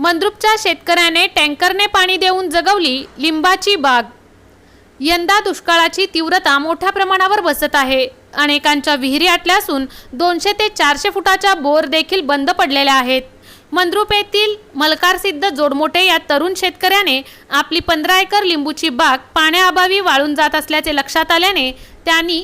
मंद्रुपच्या शेतकऱ्याने टँकरने पाणी देऊन जगवली लिंबाची बाग. यंदा दुष्काळाची तीव्रता मोठ्या प्रमाणावर बसत आहे. अनेकांच्या विहिरी आटल्या असून दोनशे ते चारशे फुटाच्या बोर देखील बंद पडलेल्या आहेत. मंद्रुप येथील मलकारसिद्ध जोडमोठे या तरुण शेतकऱ्याने आपली पंधरा एकर लिंबूची बाग पाण्याअभावी वाळून जात असल्याचे लक्षात आल्याने त्यांनी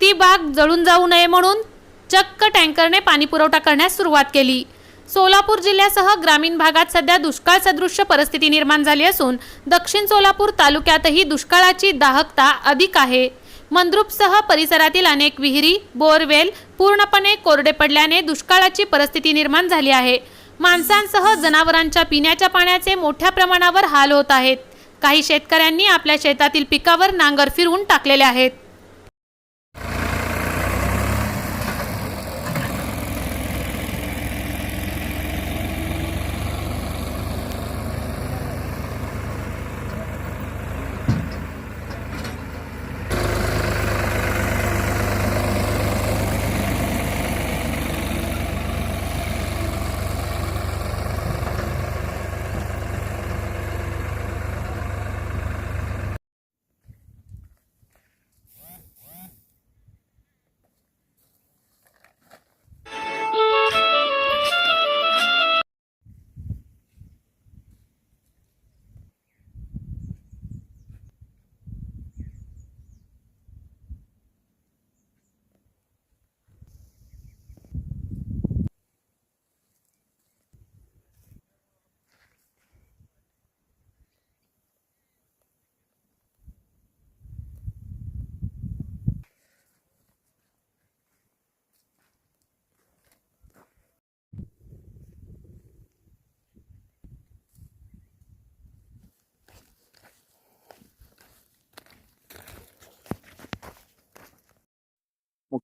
ती बाग जळून जाऊ नये म्हणून चक्क टँकरने पाणी पुरवठा करण्यास सुरुवात केली. सोलापूर जिल्ह्यासह ग्रामीण भागात सध्या दुष्काळ सदृश्य परिस्थिती निर्माण झाली असून दक्षिण सोलापूर तालुक्यातही दुष्काळाची दाहकता अधिक आहे. मंद्रुपसह परिसरातील अनेक विहिरी बोरवेल पूर्णपणे कोरडे पडल्याने दुष्काळाची परिस्थिती निर्माण झाली आहे. माणसांसह जनावरांच्या पिण्याच्या पाण्याचे मोठ्या प्रमाणावर हाल होत आहेत. काही शेतकऱ्यांनी आपल्या शेतातील पिकावर नांगर फिरवून टाकलेले आहेत.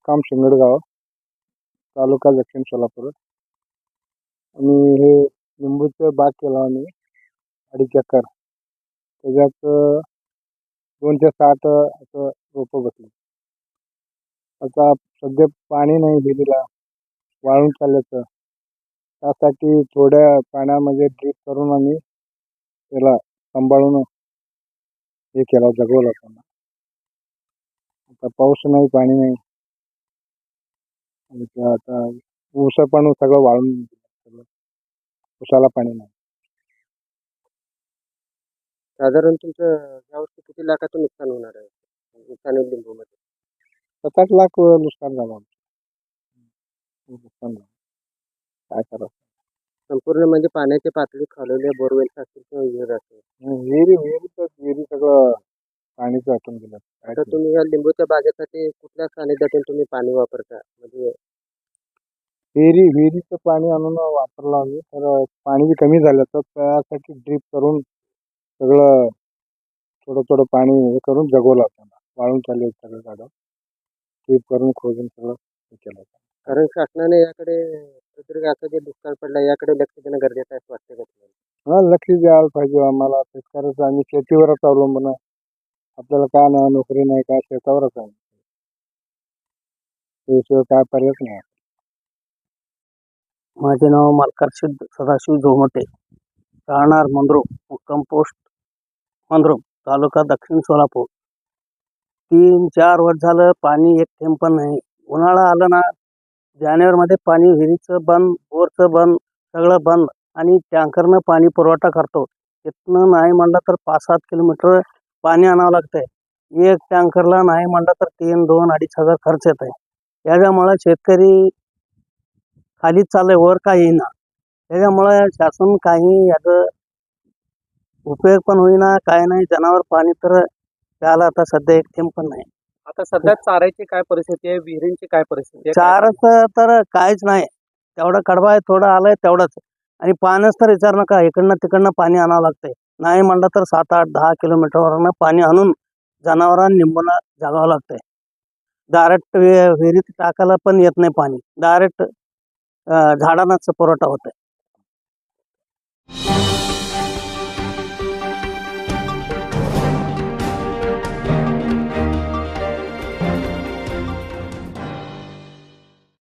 मुक्काम शिंगडगाव तालुका दक्षिण सोलापूर. आणि हे लिंबूचं बाग केला आम्ही अडीच एकर. त्याच्यात दोन ते साठ असं रोपं बसले. आता सध्या पाणी नाही विहिरीला वाळून चालल्याचं. त्यासाठी थोड्या पाण्यामध्ये ड्रीप करून आम्ही त्याला सांभाळून हे केलं जगवलं त्यांना आता पाऊस नाही पाणी नाही. ते आता ऊस पण सगळं वाळून गेलं सगळं ऊसाला पाणी नाही. साधारण तुमचं यावर्षी किती लाखाचं नुकसान होणार आहे? नुकसान आहे लिंबूमध्ये? सात आठ लाख नुकसान झालं आमचं. नुकसान झालं. काय करावं? संपूर्ण म्हणजे पाण्याची पातळी खालवली बोरवेल्स असतील किंवा विहीर असेल. विहिरी विहिरी तर विहिरी सगळं पाणीच आटून गेलं. काय आता तुम्ही या लिंबूच्या बागेसाठी कुठल्या सानिध्यातून तुम्ही पाणी वापरता? म्हणजे विहिरी विहिरीचं पाणी आणून वापरलं आम्ही. तर पाणी बी कमी झालं. तर त्यासाठी ड्रीप करून सगळं थोडं थोडं पाणी हे करून जगवलं त्यांना वाळून चालले सगळं झाडं. ड्रीप करून खोदून सगळं हे केलं कारण शासनाने याकडे प्रत्येक आता जे दुष्काळ पडला याकडे लक्ष देणं गरजेचं आहे असं वाटतं का तुम्हाला हा लक्ष द्यायला पाहिजे आम्हाला. शेतकऱ्याचं आम्ही शेतीवरच अवलंबून आहे. आपल्याला काय नाही नोकरी नाही काय शेतावरच आहे. त्याशिवाय काय पर्यायच नाही. माझे नाव मालकार सिद्ध सदाशिव जोमटे राहणार मंद्रुप कंपोस्ट पोस्ट मंद्रुप तालुका दक्षिण सोलापूर. तीन चार वर्ष झालं पाणी एक थेंब पण नाही. उन्हाळा आलं ना जानेवारीमध्ये पाणी विहिरीचं बंद बोरचं बंद सगळं बंद आणि टँकरनं पाणी पुरवठा करतो. इथनं नाही म्हणलं तर पाच सात किलोमीटर पाणी आणावं लागतंय. एक टँकरला नाही म्हणलं तर तीन दोन अडीच हजार खर्च येत आहे याच्यामुळं शेतकरी खालीच चाललंय वर काय येईना त्याच्यामुळे शासन काही याचं उपयोग पण होईना काय नाही. जनावर पाणी तर प्यायला आता सध्या एक थेंब पण नाही. आता सध्या चाऱ्याची काय परिस्थिती आहे? विहिरींची काय परिस्थिती आहे? चारच तर काहीच नाही. तेवढं कडबा आहे थोडं आलंय तेवढंच. आणि पाण्याच तर विचार नका इकडनं तिकडनं पाणी आणावं लागतंय. नाही म्हणलं तर सात आठ दहा किलोमीटरवरनं पाणी आणून जनावरांना निंबूला जागावं लागतंय. डायरेक्ट विहिरीत टाकायला पण येत नाही पाणी. डायरेक्ट झाडांनाच पुरवठा होत आहे